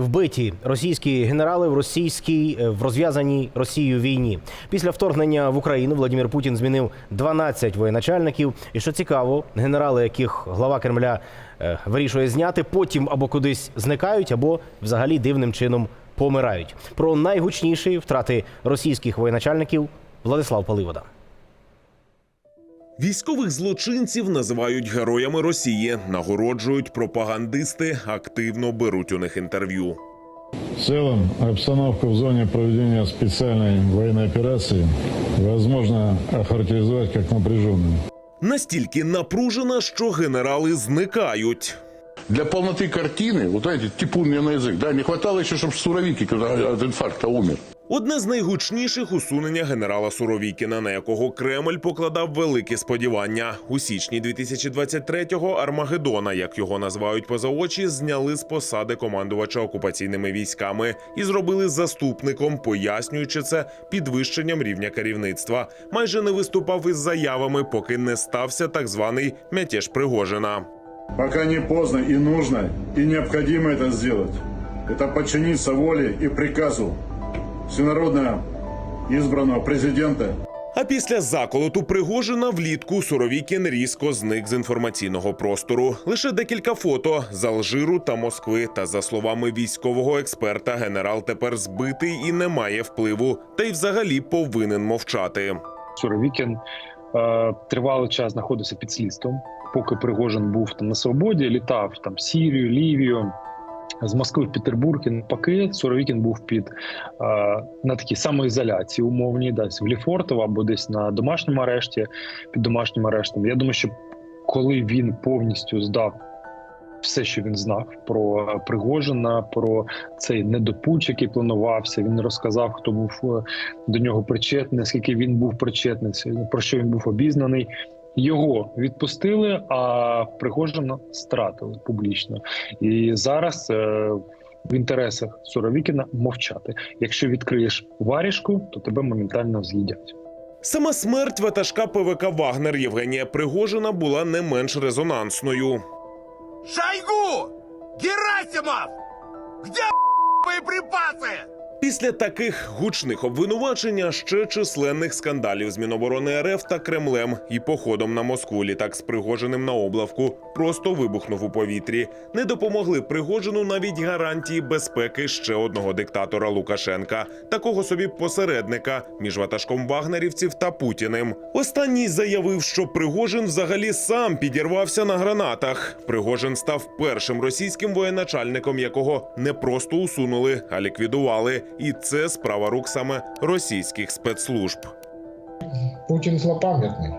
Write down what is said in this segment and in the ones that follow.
Вбиті російські генерали в російській е, в розв'язаній Росією війні. Після вторгнення в Україну Владимир Путін змінив 12 воєначальників. І що цікаво, генерали, яких глава Кремля е, вирішує зняти, потім або кудись зникають, або взагалі дивним чином помирають. Про найгучніші втрати російських воєначальників Владислав Паливода. Військових злочинців називають героями Росії, нагороджують пропагандисти, активно беруть у них інтерв'ю. В целом, обстановку в зоне проведения специальной военной операции возможно охарактеризовать как напряженную. Настільки напружена, що генерали зникають. Для полноты картины, вот знаете, типун мне на язык, да, не хватало еще, чтобы Суровики когда от инфаркта умер. Одне з найгучніших усунення генерала Суровікіна, на якого Кремль покладав великі сподівання. У січні 2023-го Армагеддона, як його називають поза очі, зняли з посади командувача окупаційними військами і зробили заступником, пояснюючи це підвищенням рівня керівництва. Майже не виступав із заявами, поки не стався так званий мятеж Пригожина. Пока не поздно и нужно, и необходимо это сделать. Это подчиниться воле и приказу всенародно избранного президента А після заколоту Пригожина влітку Суровікін різко зник з інформаційного простору. Лише декілька фото з Алжиру та Москви. Та за словами військового експерта, генерал тепер збитий і не має впливу, та й взагалі повинен мовчати. Суровікін е, тривалий час знаходився під слідством, поки Пригожин був там на свободі, літав там Сірію, Лівію. З Москви в Петербург і навпаки, Суровікін був під е, на такій самоізоляції умовній, десь в Ліфортово або десь на домашньому арешті, під домашнім арештом. Я думаю, що коли він повністю здав все, що він знав про е, Пригожина, про цей недопуч, який планувався, він розказав, хто був е, до нього причетний, скільки він був причетний, про що він був обізнаний. Його відпустили, а Пригожина стратили публічно. І зараз е, в інтересах Суровікіна мовчати. Якщо відкриєш варішку, то тебе моментально з'їдять. Сама смерть ватажка ПВК Вагнер Євгенія Пригожина була не менш резонансною. Шойгу! Герасимов! Где боеприпасы? Після таких гучних обвинувачень ще численних скандалів з Міноборони РФ та Кремлем і походом на Москву літак з Пригожиним на облавку просто вибухнув у повітрі. Не допомогли Пригожину навіть гарантії безпеки ще одного диктатора Лукашенка, такого собі посередника між ватажком вагнерівців та Путіним. Останній заявив, що Пригожин взагалі сам підірвався на гранатах. Пригожин став першим російським воєначальником, якого не просто усунули, а ліквідували. І це справа рук саме російських спецслужб. Путін злопам'ятний.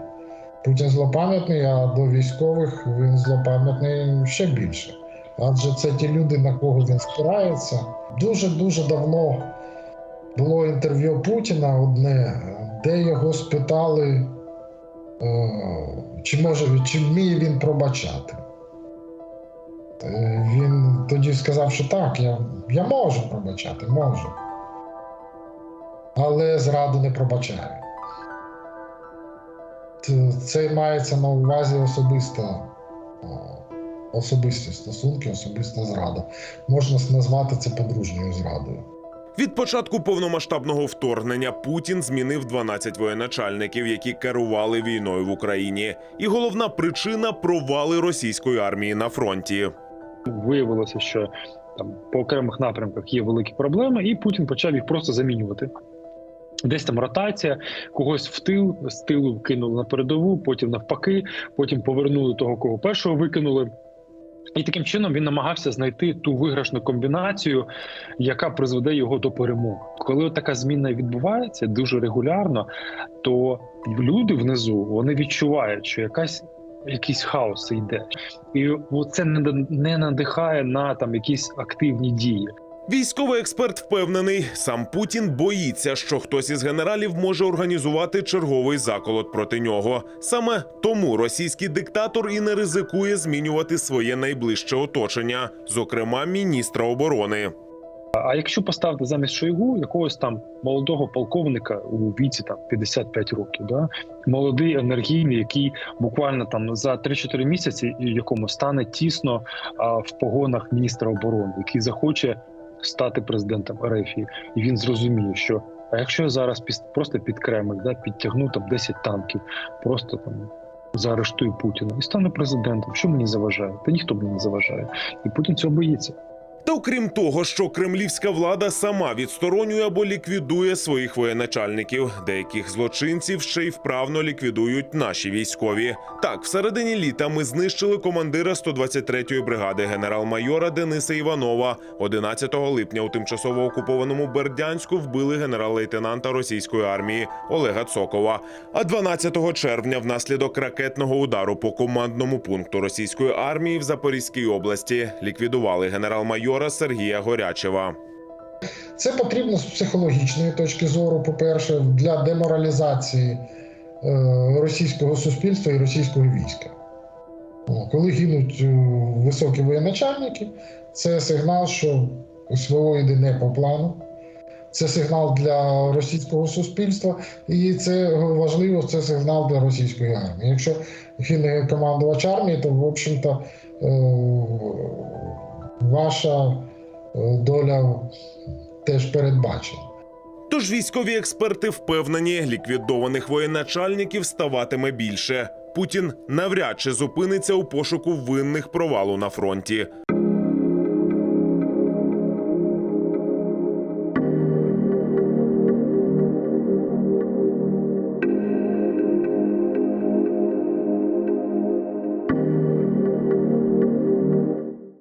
Путін злопам'ятний, а до військових він злопам'ятний ще більше. Адже це ті люди, на кого він спирається. Дуже дуже давно було інтерв'ю Путіна одне, де його спитали, е, чи може чи вміє він пробачати. Е, Він тоді сказав, що так, я, я можу пробачати, можу. Але зраду не пробачаю. Це мається на увазі особисто, о, особисті стосунки, особиста зрада. Можна назвати це подружньою зрадою. Від початку повномасштабного вторгнення Путін змінив 12 воєначальників, які керували війною в Україні. І головна причина провали російської армії на фронті. Виявилося, що там по окремих напрямках є великі проблеми, і Путін почав їх просто замінювати. Десь там ротація, когось в тил, з тилу кинули на передову, потім навпаки, потім повернули того, кого першого викинули. І таким чином він намагався знайти ту виграшну комбінацію, яка призведе його до перемоги. Коли така зміна відбувається дуже регулярно, то люди внизу вони відчувають, що якась якийсь хаос йде, і це не, не надихає на там якісь активні дії. Військовий експерт впевнений, сам Путін боїться, що хтось із генералів може організувати черговий заколот проти нього. Саме тому російський диктатор і не ризикує змінювати своє найближче оточення, зокрема міністра оборони. А якщо поставити замість Шойгу якогось там молодого полковника у віці там 55 років, да молодий енергійний, який буквально там за 3-4 місяці, якому стане тісно а, в погонах міністра оборони, який захоче стати президентом РФ. І він зрозуміє, що а якщо я зараз піс- просто під Кремль да, підтягну там 10 танків, просто там заарештую Путіна і стану президентом, що мені заважає? Та ніхто мені не заважає. І Путін цього боїться. Та окрім того, що кремлівська влада сама відсторонює або ліквідує своїх воєначальників, деяких злочинців ще й вправно ліквідують наші військові. Так, в середині літа ми знищили командира 123-ї бригади генерал-майора Дениса Іванова. 11 липня у тимчасово окупованому Бердянську вбили генерал-лейтенанта російської армії Олега Цокова. А 12 червня, внаслідок ракетного удару по командному пункту російської армії в Запорізькій області, ліквідували генерал-майора Сергія Горячева. Це потрібно з психологічної точки зору, по-перше, для деморалізації е, російського суспільства і російського війська. Коли гинуть е, високі воєначальники, це сигнал, що СВО йде не по плану. Це сигнал для російського суспільства, і це важливо, це сигнал для російської армії. Якщо гине командувач армії, то в общем-то е, ваша е, доля теж передбачена. Тож військові експерти впевнені, ліквідованих воєначальників ставатиме більше. Путін навряд чи зупиниться у пошуку винних провалу на фронті.